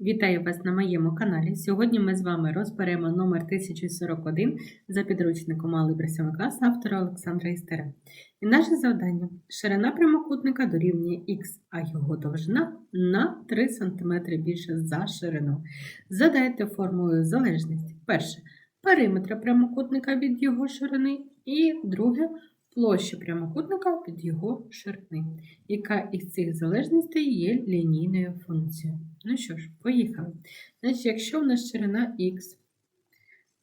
Вітаю вас на моєму каналі. Сьогодні ми з вами розберемо номер 1041 за підручником Малий 7 клас автора Олександра Істера. І наше завдання ширина прямокутника дорівнює х, а його довжина на 3 см більше за ширину. Задайте формулою залежності. Перше периметра прямокутника від його ширини, і друге площа прямокутника від його ширини. Яка із цих залежностей є лінійною функцією? Ну що ж, поїхали. Значить, якщо в нас ширина х,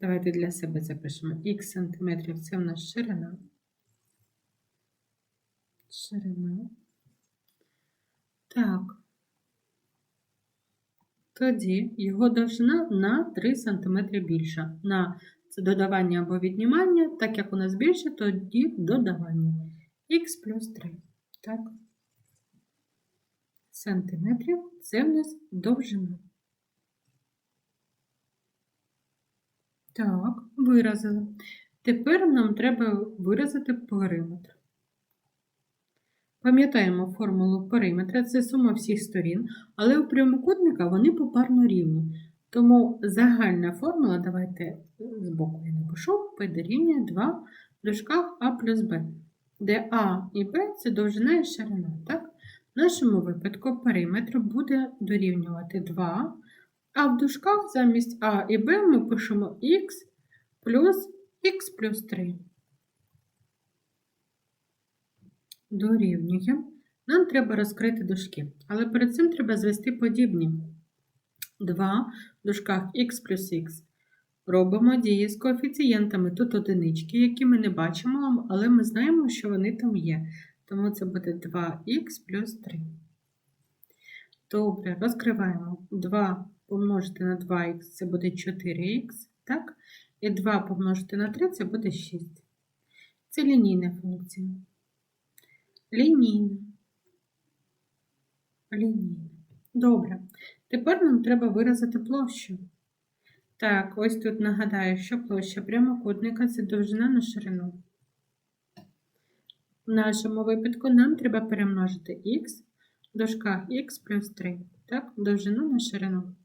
давайте для себе запишемо х сантиметрів, це в нас ширина. Ширина. Так. Тоді його довжина на 3 см більша. На це додавання або віднімання, так як у нас більше, тоді додавання. х плюс 3. Так. Сантиметрів це в нас довжина. Так, виразили. Тепер нам треба виразити периметр. Пам'ятаємо формулу периметра це сума всіх сторін, але у прямокутника вони попарно рівні. Тому загальна формула, давайте збоку я напишу, P дорівнює 2 в дужках А плюс Б, де А і Б це довжина і ширина. Так? В нашому випадку периметр буде дорівнювати 2, а в дужках замість А і Б ми пишемо х плюс х плюс 3. Дорівнює. Нам треба розкрити дужки, але перед цим треба звести подібні. 2 в дужках х плюс х. Робимо дії з коефіцієнтами. Тут одинички, які ми не бачимо, але ми знаємо, що вони там є. Тому це буде 2х плюс 3. Добре, розкриваємо. 2 помножити на 2х це буде 4х. так? І 2 помножити на 3 це буде 6. Це лінійна функція. Лінійна. Лінійна. Добре. Тепер нам треба виразити площу. Так, ось тут нагадаю, що площа прямокутника це довжина на ширину. В нашому випадку нам треба перемножити х в дужках х плюс 3. Так, довжину на ширину.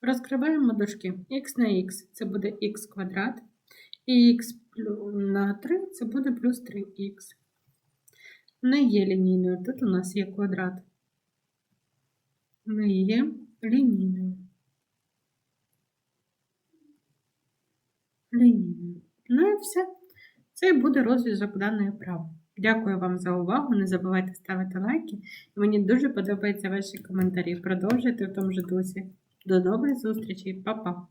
Розкриваємо дужки. х на х це буде х квадрат, і х на 3 це буде плюс 3х. Не є лінійною, тут у нас є квадрат. Не є лінійною. Лінійною. Ну і все. Це і буде розв'язок даної вправи. Дякую вам за увагу. Не забувайте ставити лайки. Мені дуже подобаються ваші коментарі. Продовжуйте в тому ж дусі. До добрих зустрічей, Па-па!